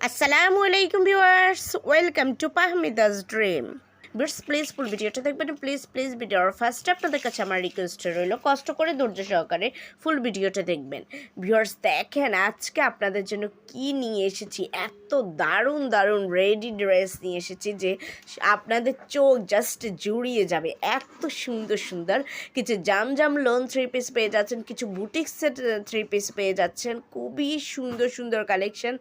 আসসালামু আলাইকুম viewers welcome to পাহমিদাস ড্রিম বিটস প্লিজ ফুল ভিডিওটা দেখবেন। প্লিজ প্লিজ ভিডিওর ফার্স্টে আপনাদের কাছে আমার রিকোয়েস্ট রইল, কষ্ট করে ধৈর্য সহকারে ফুল ভিডিওটা দেখবেন। ভিউয়ার্স দেখেন আজকে আপনাদের জন্য কি নিয়ে এসেছি, এত দারুণ দারুণ রেডি ড্রেস নিয়ে এসেছি যে আপনাদের চোখ জাস্ট জুড়িয়ে যাবে। এত সুন্দর সুন্দর কিছু জাম জাম লোন থ্রি পিস পেয়ে যাচ্ছেন, কিছু বুটিক সেট থ্রি পিস পেয়ে যাচ্ছেন, খুবই সুন্দর সুন্দর কালেকশন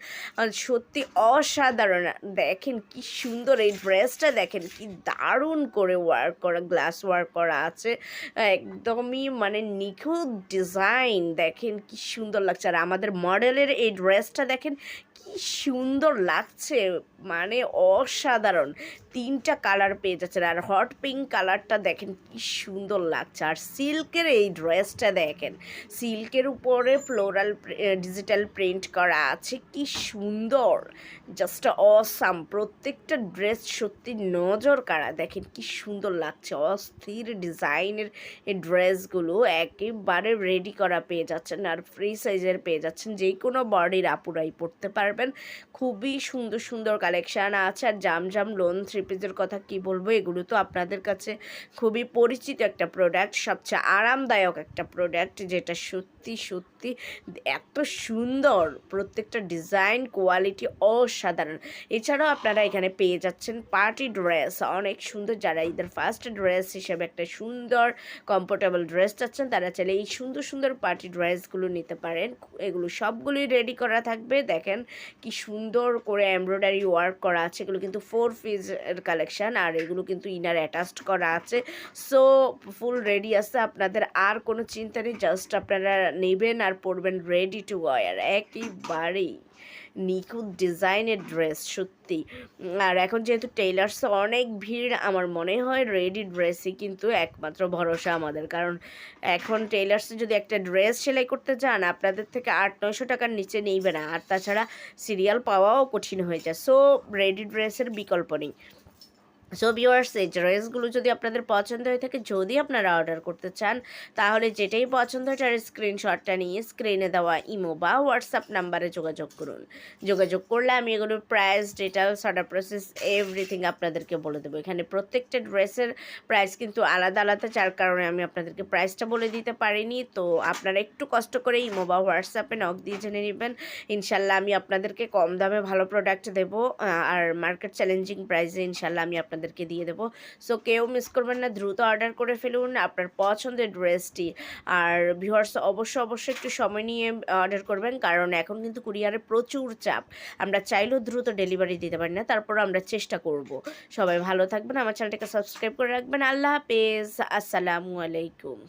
সত্যি অসাধারণ, দেখেন কি সুন্দর এই ড্রেসটা দেখেন কি দারুণ করে ওয়ার্ক করা গ্লাস ওয়ার্ক করা আছে। একদমই মানে নিখুঁত ডিজাইন দেখেন কি সুন্দর লাগছে। আর আমাদের মডেলের এই ড্রেসটা দেখেন কি সুন্দর লাগছে মানে অসাধারণ। তিনটা কালার পেয়ে যাচ্ছেন। আর হট পিঙ্ক কালারটা দেখেন কি সুন্দর লাগছে। আর সিল্কের এই ড্রেসটা দেখেন সিল্কের উপরে ফ্লোরাল ডিজিটাল প্রিন্ট করা আছে, কি সুন্দর। জাস্ট অসাম প্রত্যেকটা ড্রেস সত্যি নজর কাড়া দেখেন কি সুন্দর লাগছে। অস্থির ডিজাইনের ড্রেসগুলো একেবারে রেডি করা পেয়ে যাচ্ছেন আর ফ্রি সাইজের পেয়ে যাচ্ছেন। যে কোনো বডির আপুরাই পড়তে পারবেন। খুবই সুন্দর সুন্দর কালেকশান আছে। আর জাম জাম লোন থ্রি পিসের কথা কি বলব? এগুলো তো আপনাদের কাছে খুবই পরিচিত একটা প্রোডাক্ট সবচেয়ে আরামদায়ক একটা প্রোডাক্ট যেটা সত্যি সত্যি এত সুন্দর। প্রত্যেকটা ডিজাইন কোয়ালিটি অসাধারণ। এছাড়াও আপনারা এখানে পেয়ে যাচ্ছেন পার্টি ড্রেস অনেক সুন্দর যারা ঈদের ফার্স্ট ড্রেস হিসেবে একটা সুন্দর কমফোর্টেবল ড্রেস চাচ্ছেন, তারা চাইলে এই সুন্দর সুন্দর পার্টি ড্রেসগুলো নিতে পারেন। এগুলো সবগুলোই রেডি করা থাকবে। দেখেন কি সুন্দর করে এমব্রয়ডারি ওয়ার্ক করা আছে। এগুলো কিন্তু ফোর পিস এর কালেকশন আর এগুলো কিন্তু ইনার অ্যাটাচড করা আছে। সো ফুল রেডি আছে। আপনাদের আর কোনো চিন্তা নেই জাস্ট আপনারা নেবেন আর পরবেন রেডি টু ওয়ার একেবারেই নিখুঁত ডিজাইনের ড্রেস সত্যি। আর এখন যেহেতু টেইলার্স অনেক ভিড় আমার মনে হয় রেডি ড্রেসই কিন্তু একমাত্র ভরসা আমাদের। কারণ এখন টেইলার্সে যদি একটা ড্রেস সেলাই করতে চান, আপনাদের থেকে আট, নয়শো টাকার নিচে নেইবে না। আর তাছাড়া সিরিয়াল পাওয়াও কঠিন হয়ে যায়। সো রেডি ড্রেসের বিকল্প নেই। সো ভিউয়ার্স এই ড্রেসগুলো যদি আপনাদের পছন্দ হয়ে থাকে, যদি আপনারা অর্ডার করতে চান, তাহলে যেটাই পছন্দ হয় তার স্ক্রিনশটটা নিয়ে স্ক্রিনে দেওয়া ইমো বা হোয়াটসঅ্যাপ নাম্বারে যোগাযোগ করুন। যোগাযোগ করলে আমি এগুলোর price details order process everything আপনাদেরকে বলে দেবো। এখানে প্রত্যেকটা ড্রেসের প্রাইস কিন্তু আলাদা আলাদা, যার কারণে আমি আপনাদেরকে প্রাইসটা বলে দিতে পারিনি। তো আপনারা একটু কষ্ট করে ইমো বা হোয়াটসঅ্যাপে নক দিয়ে জেনে নেবেন। ইনশাল্লাহ আমি আপনাদেরকে কম দামে ভালো প্রোডাক্ট দেবো আর মার্কেট চ্যালেঞ্জিং প্রাইসে ইনশাল্লাহ আমি আপনাদের আপনাদেরকে দিয়ে দেবো। সো কেউ মিস করবেন না, দ্রুত অর্ডার করে ফেলুন আপনার পছন্দের ড্রেসটি আর ভিউয়ার্স অবশ্য অবশ্যই একটু সময় নিয়ে অর্ডার করবেন, কারণ এখন কিন্তু কুরিয়ারে প্রচুর চাপ। আমরা চাইলেও দ্রুত ডেলিভারি দিতে পারি না তারপর আমরা চেষ্টা করব। সবাই ভালো থাকবেন, আমার চ্যানেলটাকে সাবস্ক্রাইব করে রাখবেন। আল্লাহ হাফেজ, আসসালামু আলাইকুম।